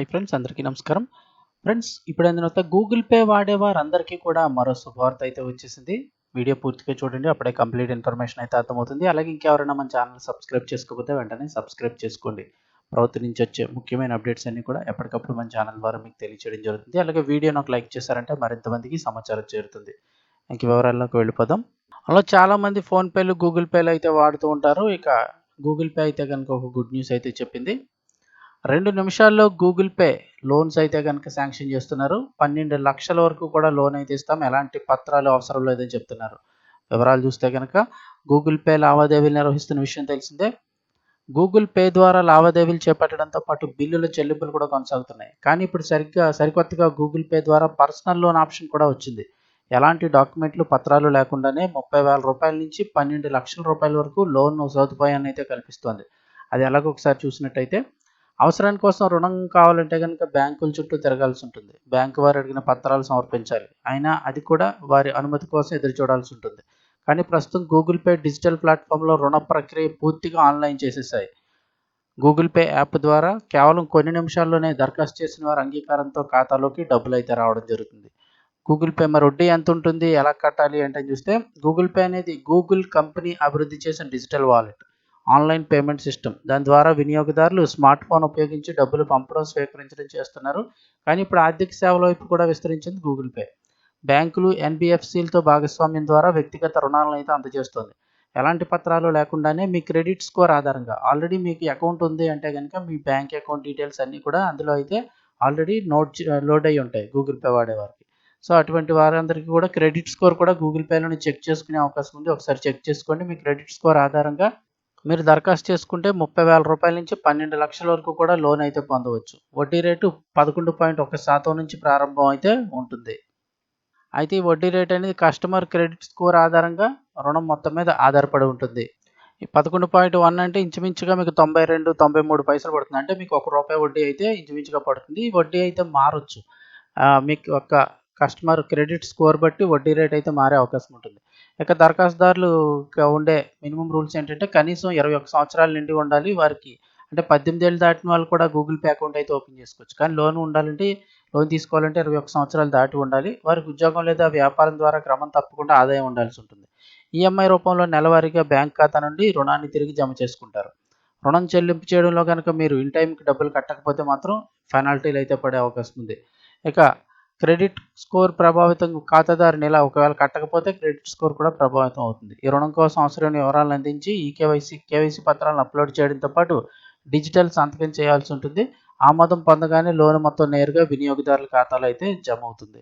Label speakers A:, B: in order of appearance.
A: Hi friends అందరికీ నమస్కారం. Friends ఇప్పుడు తర్వాత గూగుల్ పే వాడే వారందరికీ కూడా మరో శుభవార్త అయితే వచ్చేసింది. వీడియో పూర్తిగా చూడండి అప్పుడే కంప్లీట్ ఇన్ఫర్మేషన్ అయితే అర్థమవుతుంది. అలాగే ఇంకెవరైనా మన ఛానల్ సబ్స్క్రైబ్ చేసుకోకపోతే వెంటనే సబ్స్క్రైబ్ చేసుకోండి. ప్రభుత్వం నుంచి వచ్చే ముఖ్యమైన అప్డేట్స్ అన్ని కూడా ఎప్పటికప్పుడు మన ఛానల్ ద్వారా మీకు తెలియచేయడం జరుగుతుంది. అలాగే వీడియో నాకు లైక్ చేశారంటే మరింత మందికి సమాచారం చేరుతుంది. ఇంక వివరాల్లోకి వెళ్ళిపోదాం. అలా చాలామంది ఫోన్పేలు గూగుల్ పేలు అయితే వాడుతూ ఉంటారు. ఇక గూగుల్ పే అయితే కనుక ఒక గుడ్ న్యూస్ అయితే చెప్పింది. రెండు నిమిషాల్లో గూగుల్ పే లోన్స్ అయితే కనుక శాంక్షన్ చేస్తున్నారు. పన్నెండు లక్షల వరకు కూడా లోన్ అయితే ఇస్తాం. ఎలాంటి పత్రాలు అవసరం లేదని చెప్తున్నారు. వివరాలు చూస్తే కనుక గూగుల్ పే లావాదేవీలు నిర్వహిస్తున్న విషయం తెలిసిందే. గూగుల్ పే ద్వారా లావాదేవీలు చేపట్టడంతో పాటు బిల్లుల చెల్లింపులు కూడా కొనసాగుతున్నాయి. కానీ ఇప్పుడు సరిగ్గా సరికొత్తగా గూగుల్ పే ద్వారా పర్సనల్ లోన్ ఆప్షన్ కూడా వచ్చింది. ఎలాంటి డాక్యుమెంట్లు పత్రాలు లేకుండానే ముప్పై వేల రూపాయల నుంచి పన్నెండు లక్షల రూపాయల వరకు లోన్ సదుపాయాన్ని అయితే కల్పిస్తోంది. అది ఎలాగో ఒకసారి చూసినట్టయితే అవసరాని కోసం రుణం కావాలంటే కనుక బ్యాంకుల చుట్టూ తిరగాల్సి ఉంటుంది. బ్యాంకు వారు అడిగిన పత్రాలు సమర్పించాలి. అయినా అది కూడా వారి అనుమతి కోసం ఎదురు చూడాల్సి ఉంటుంది. కానీ ప్రస్తుతం గూగుల్ పే డిజిటల్ ప్లాట్ఫామ్లో రుణ ప్రక్రియ పూర్తిగా ఆన్లైన్ చేసేసాయి. గూగుల్ పే యాప్ ద్వారా కేవలం కొన్ని నిమిషాల్లోనే దరఖాస్తు చేసిన వారి అంగీకారంతో ఖాతాలోకి డబ్బులు అయితే రావడం జరుగుతుంది. గూగుల్ పే మరి వడ్డీ ఎంత ఉంటుంది? ఎలా కట్టాలి? అంటే చూస్తే గూగుల్ పే అనేది గూగుల్ కంపెనీ అభివృద్ధి చేసిన digital wallet. Online payment system. దాని ద్వారా వినియోగదారులు స్మార్ట్ ఫోన్ ఉపయోగించి డబ్బులు పంపడం స్వీకరించడం చేస్తున్నారు. కానీ ఇప్పుడు ఆర్థిక సేవల వైపు కూడా విస్తరించింది గూగుల్ పే బ్యాంకులు ఎన్బిఎఫ్సిలతో భాగస్వామ్యం ద్వారా వ్యక్తిగత రుణాలను అయితే అందజేస్తుంది. ఎలాంటి పత్రాలు లేకుండానే మీ క్రెడిట్ స్కోర్ ఆధారంగా ఆల్రెడీ మీకు అకౌంట్ ఉంది అంటే కనుక మీ బ్యాంక్ అకౌంట్ డీటెయిల్స్ అన్నీ కూడా అందులో అయితే ఆల్రెడీ నోట్ లోడ్ అయి ఉంటాయి గూగుల్ పే వాడేవారికి. సో అటువంటి వారందరికీ కూడా క్రెడిట్ స్కోర్ కూడా గూగుల్ పేలోని చెక్ చేసుకునే అవకాశం ఉంది. ఒకసారి చెక్ చేసుకోండి. మీ క్రెడిట్ స్కోర్ ఆధారంగా మీరు దరఖాస్తు చేసుకుంటే ముప్పై వేల రూపాయల నుంచి పన్నెండు లక్షల వరకు కూడా లోన్ అయితే పొందవచ్చు. వడ్డీ రేటు పదకొండు పాయింట్ ఒక శాతం నుంచి ప్రారంభం అయితే ఉంటుంది. అయితే ఈ వడ్డీ రేట్ అనేది కస్టమర్ క్రెడిట్ స్కోర్ ఆధారంగా రుణం మొత్తం మీద ఆధారపడి ఉంటుంది. ఈ పదకొండు పాయింట్ వన్ అంటే ఇంచుమించుగా మీకు తొంభై రెండు తొంభై మూడు పైసలు పడుతుంది. అంటే మీకు ఒక రూపాయి వడ్డీ అయితే ఇంచుమించుగా పడుతుంది. ఈ వడ్డీ అయితే మారచ్చు. మీకు ఒక కస్టమర్ క్రెడిట్ స్కోర్ బట్టి వడ్డీ రేట్ అయితే మారే అవకాశం ఉంటుంది. ఇక దరఖాస్తుదారులు ఉండే మినిమం రూల్స్ ఏంటంటే కనీసం ఇరవై ఒక సంవత్సరాల నిండి ఉండాలి. వారికి అంటే పద్దెనిమిది ఏళ్ళు దాటిన వాళ్ళు కూడా గూగుల్ పే అకౌంట్ అయితే ఓపెన్ చేసుకోవచ్చు. కానీ లోన్ ఉండాలంటే లోన్ తీసుకోవాలంటే ఇరవై ఒక సంవత్సరాలు దాటి ఉండాలి. వారికి ఉద్యోగం లేదా వ్యాపారం ద్వారా క్రమం తప్పకుండా ఆదాయం ఉండాల్సి ఉంటుంది. ఈఎంఐ రూపంలో నెలవారీగా బ్యాంక్ ఖాతా నుండి రుణాన్ని తిరిగి జమ చేసుకుంటారు. రుణం చెల్లింపు చేయడంలో కనుక మీరు ఇన్ టైంకి డబ్బులు కట్టకపోతే మాత్రం పెనాల్టీలు అయితే పడే అవకాశం ఉంది. ఇక క్రెడిట్ స్కోర్ ప్రభావితం ఖాతాదారు నెల ఒకవేళ కట్టకపోతే క్రెడిట్ స్కోర్ కూడా ప్రభావితం అవుతుంది. ఈ రుణం కోసం అవసరమైన వివరాలను అందించి ఈ కేవైసీ కేవైసీ పత్రాలను అప్లోడ్ చేయడంతో పాటు డిజిటల్ సంతకం చేయాల్సి ఉంటుంది. ఆమోదం పొందగానే లోన్ మొత్తం నేరుగా వినియోగదారుల ఖాతాలో అయితే జమ అవుతుంది.